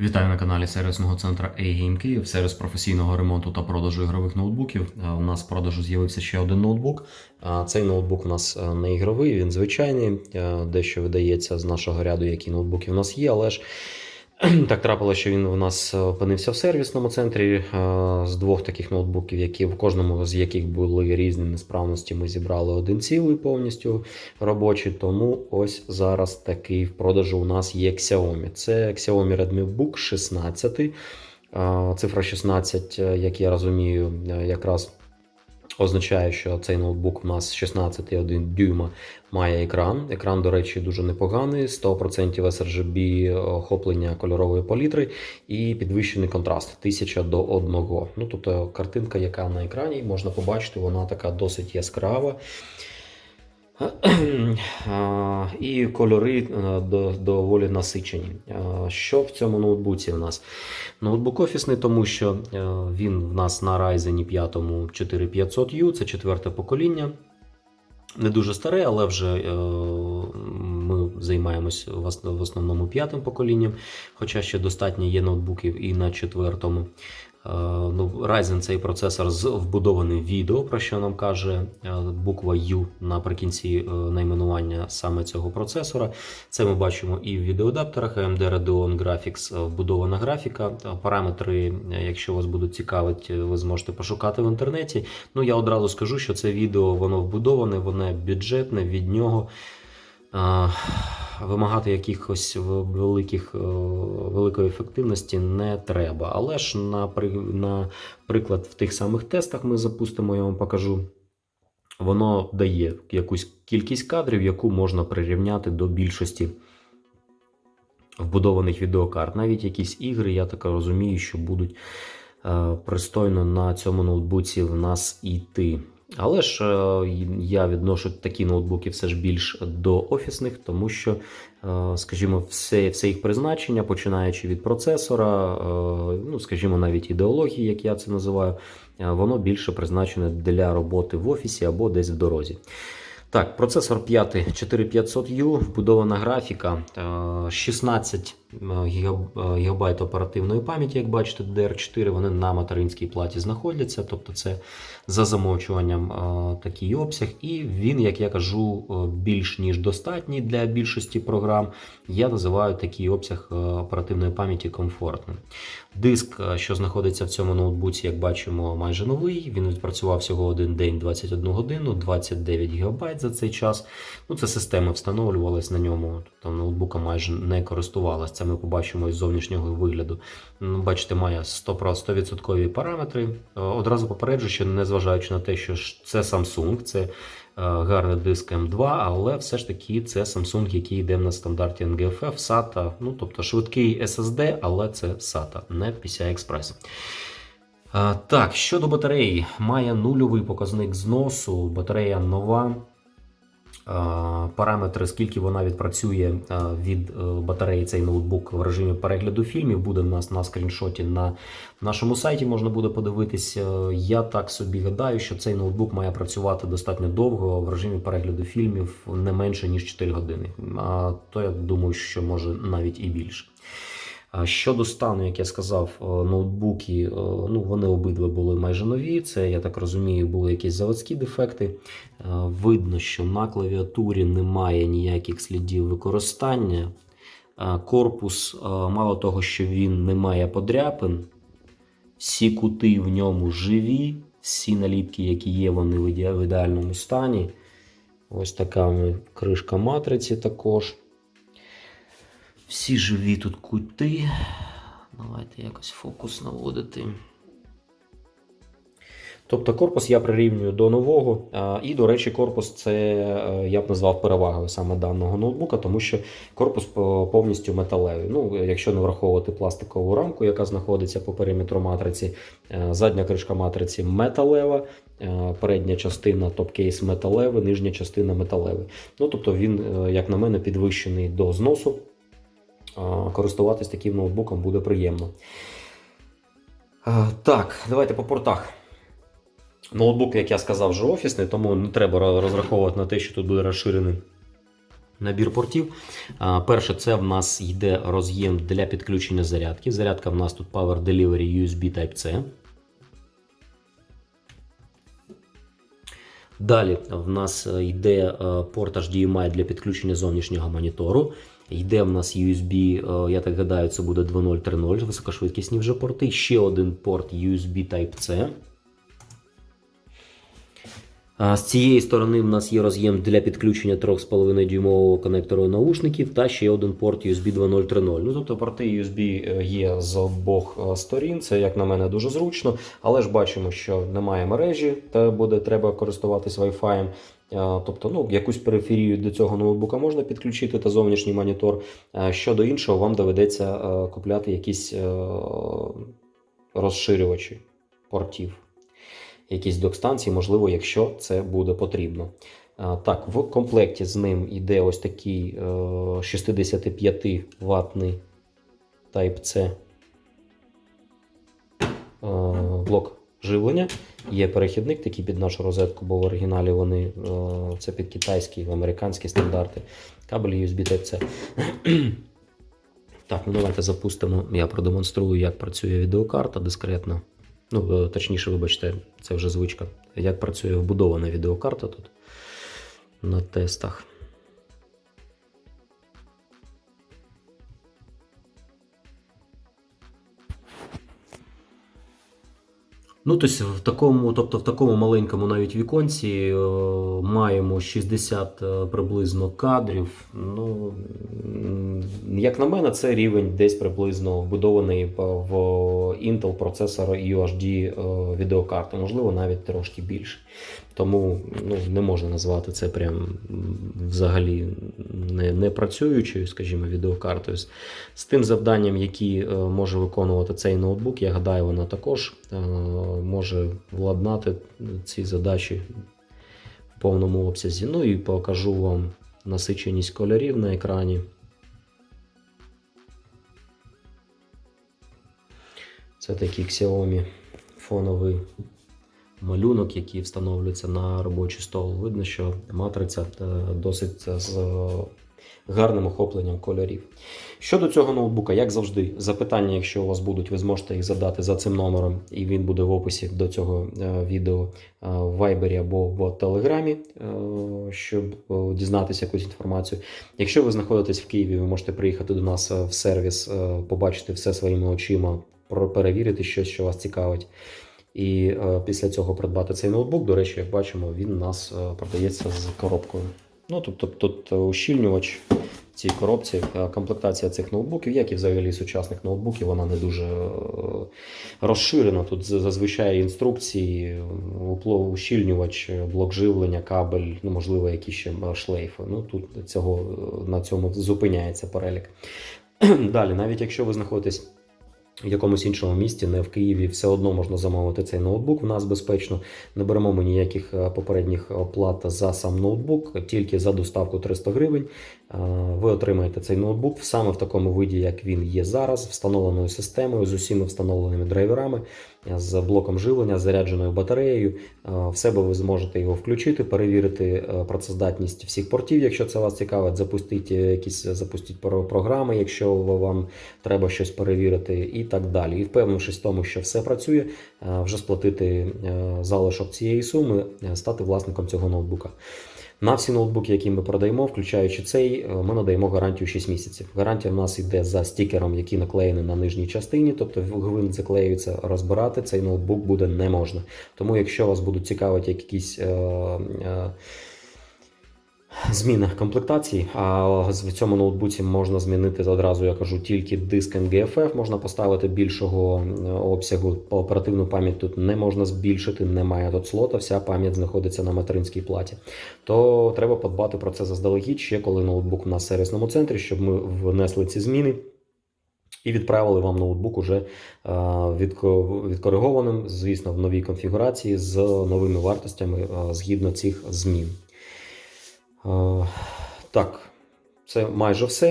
Вітаю на каналі сервісного центру A-Game Київ, сервіс професійного ремонту та продажу ігрових ноутбуків. У нас в продажу з'явився ще один ноутбук. Цей ноутбук у нас не ігровий, він звичайний. Дещо видається з нашого ряду, які ноутбуки в нас є, але ж так трапилося, що він у нас опинився в сервісному центрі е, з двох таких ноутбуків, які в кожному з яких були різні несправності. Ми зібрали один цілий повністю робочий. Тому ось зараз такий в продажу у нас є Xiaomi. Це Xiaomi Redmi Book 16. Е, Цифра 16, е, як я розумію, е, якраз означає, що цей ноутбук у нас 16,1 дюйма має екран. Екран, до речі, дуже непоганий, 100% sRGB охоплення кольорової палітри і підвищений контраст 1000 до 1. Ну, тобто картинка, яка на екрані, можна побачити, вона така досить яскрава. І кольори е, доволі насичені. Що в цьому ноутбуці в нас? Ноутбук офісний, тому що е, він в нас на Ryzen 5 4500U, це четверте покоління. Не дуже старе, але вже е, займаємось в основному п'ятим поколінням, хоча ще достатньо є ноутбуків і на четвертому. Е, Ну, Ryzen цей процесор з вбудованим відео, про що нам каже е, буква U наприкінці е, найменування саме цього процесора. Це ми бачимо і в відеоадаптерах AMD Radeon Graphics вбудована графіка. Параметри, якщо вас будуть цікавити, ви зможете пошукати в інтернеті. Ну я одразу скажу, що це відео воно вбудоване, воно бюджетне від нього. Вимагати якихось великих, е, великої ефективності не треба. Але ж, наприклад, в тих самих тестах ми запустимо, я вам покажу. Воно дає якусь кількість кадрів, яку можна прирівняти до більшості вбудованих відеокарт. Навіть якісь ігри, я так розумію, що будуть е, пристойно на цьому ноутбуці в нас іти. Але ж е, я відношу такі ноутбуки все ж більш до офісних, тому що, е, скажімо, все, все їх призначення, починаючи від процесора, е, ну, скажімо, навіть ідеології, як я це називаю, воно більше призначене для роботи в офісі або десь в дорозі. Так, процесор 5 4500U, вбудована графіка, е, 16 е, ГБ оперативної пам'яті, як бачите, DDR4, вони на материнській платі знаходяться, тобто це за замовчуванням е, такий обсяг. І він, як я кажу, е, більш ніж достатній для більшості програм. Я називаю такий обсяг е, оперативної пам'яті комфортним. Диск, е, що знаходиться в цьому ноутбуці, як бачимо, майже новий. Він відпрацював всього один день 21 годину, 29 ГБ за цей час. Ну, це система встановлювалась на ньому, тобто ноутбука майже не користувалась. Це ми побачимо із зовнішнього вигляду. Ну, Бачите, має 100%, 100% параметри. Е, Одразу попереджу, що незважаючи на те, що це Samsung, це гарний диск М2, але все ж таки це Samsung, який йде на стандарті NGFF, SATA, ну тобто швидкий SSD, але це SATA, не PCI Express. Так, щодо батареї, має нульовий показник зносу, батарея нова. Е, Параметри, скільки вона відпрацює е, від е, батареї цей ноутбук в режимі перегляду фільмів, буде в нас на скріншоті на нашому сайті. Можна буде подивитись. Я так собі гадаю, що цей ноутбук має працювати достатньо довго в режимі перегляду фільмів не менше ніж 4 години. А то я думаю, що може навіть і більше. Щодо стану, як я сказав, е, ноутбуки, е, ну вони обидва були майже нові. Це, я так розумію, були якісь заводські дефекти. Е, Видно, що на клавіатурі немає ніяких слідів використання. Корпус, мало того, що він не має подряпин, всі кути в ньому живі, всі наліпки, які є, вони в ідеальному стані. Ось така кришка матриці також. Всі живі тут кути. Давайте якось фокус наводити. Тобто корпус я прирівнюю до нового. І, до речі, корпус це е, я б назвав перевагою саме даного ноутбука, тому що корпус повністю металевий. Ну, якщо не враховувати пластикову рамку, яка знаходиться по периметру матриці, е, задня кришка матриці металева, е, передня частина топ-кейс металевий, нижня частина металевий. Ну, тобто він, як на мене, підвищений до зносу. Користуватись таким ноутбуком буде приємно. Так, давайте по портах. Ноутбук, як я сказав, вже офісний, тому не треба розраховувати на те, що тут буде розширений Набір портів. Перше, це в нас йде роз'єм для підключення зарядки. Зарядка в нас тут Power Delivery USB Type-C. Далі в нас е, йде е, порт HDMI для підключення зовнішнього монітору. Йде в нас USB, е, я так гадаю, це буде 2.0, 3.0, високошвидкісні вже порти. Ще один порт USB Type-C. З цієї сторони в нас є роз'єм для підключення 3,5 дюймового конектору наушників та ще один порт USB 2.0 3.0. Ну, тобто порти USB є з обох е, сторін. Це, як на мене, дуже зручно, але ж бачимо, що немає мережі, та буде треба користуватись Wi-Fi. Е, Тобто, ну, якусь периферію до цього ноутбука можна підключити та зовнішній монітор. Е, Щодо іншого, вам доведеться е, купляти якісь е, розширювачі портів якісь док-станції, можливо, якщо це буде потрібно. Так, в комплекті з ним йде ось такий е, 65 ватний Type-C е, блок живлення. Є перехідник такий під нашу розетку, бо в оригіналі вони е, це під китайські, американські стандарти. Кабель USB Type-C. Так, ну давайте запустимо. Я продемонструю, як працює відеокарта дискретно. Ну, е, точніше, вибачте, це вже звичка. Як працює вбудована відеокарта тут на тестах. Ну, тобто в такому, тобто в такому маленькому навіть віконці е, маємо 60 е, приблизно кадрів. Ну, як на мене, це рівень десь приблизно вбудований в Intel процесор UHD е, відеокарти, можливо, навіть трошки більше. Тому ну, не можна назвати це прям взагалі не, не працюючою, скажімо, відеокартою. З- З тим завданням, які е, може виконувати цей ноутбук, я гадаю, вона також е, може владнати ці задачі в повному обсязі. Ну і покажу вам насиченість кольорів на екрані. Це такий Xiaomi фоновий малюнок, який встановлюється на робочий стол. Видно, що матриця е, досить з е, гарним охопленням кольорів. Щодо цього ноутбука, як завжди, запитання, якщо у вас будуть, ви зможете їх задати за цим номером, і він буде в описі до цього е, відео в Viber або в Телеграмі, щоб дізнатися якусь інформацію. Якщо ви знаходитесь в Києві, ви можете приїхати до нас в сервіс, побачити все своїми очима, перевірити щось, що вас цікавить. І е, після цього придбати цей ноутбук. До речі, як бачимо, він у нас е, продається з коробкою. Ну, тобто тут ущільнювач в цій коробці, е, комплектація цих ноутбуків, як і взагалі сучасних ноутбуків, вона не дуже е, розширена. Тут зазвичай інструкції, е, ущільнювач, блок живлення, кабель, ну, можливо, якісь ще шлейфи. Ну, тут цього, на цьому зупиняється перелік. Далі, навіть якщо ви знаходитесь в якомусь іншому місті, не в Києві, все одно можна замовити цей ноутбук. В нас безпечно не беремо ми ніяких е, попередніх оплат за сам ноутбук, тільки за доставку 300 гривень. Е, Ви отримаєте цей ноутбук саме в такому виді, як він є зараз, встановленою системою, з усіма встановленими драйверами, з блоком живлення, зарядженою батареєю. Е, В себе ви зможете його включити, перевірити е, працездатність всіх портів, якщо це вас цікавить, запустити якісь запустіть про- програми, якщо вам треба щось перевірити, і так далі. І впевнившись в тому, що все працює, е, вже сплатити е, залишок цієї суми, е, стати власником цього ноутбука. На всі ноутбуки, які ми продаємо, включаючи цей, е, ми надаємо гарантію 6 місяців. Гарантія в нас йде за стікером, який наклеєний на нижній частині, тобто гвинт заклеюється, розбирати цей ноутбук буде не можна. Тому, якщо вас будуть цікавити якісь. Е, е, Зміни комплектації. А в цьому ноутбуці можна змінити одразу, я кажу, тільки диск NGFF, можна поставити більшого е, обсягу. Оперативну пам'ять тут не можна збільшити, немає тут слота, вся пам'ять знаходиться на материнській платі. То треба подбати про це заздалегідь, ще коли ноутбук на сервісному центрі, щоб ми внесли ці зміни. І відправили вам ноутбук уже е, відкоригованим, звісно, в новій конфігурації з новими вартостями е, згідно цих змін. Е, Так, це майже все.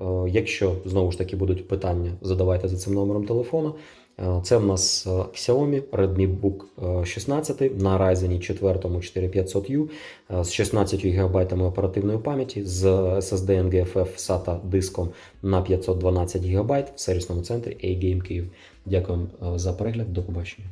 Е, Якщо знову ж таки будуть питання, задавайте за цим номером телефону. Е, Це в нас Xiaomi Redmi Book е, 16 на Ryzen 4 4500U е, з 16 ГБ оперативної пам'яті з SSD NGFF SATA диском на 512 ГБ в сервісному центрі A-Game Київ. Дякую за перегляд. До побачення.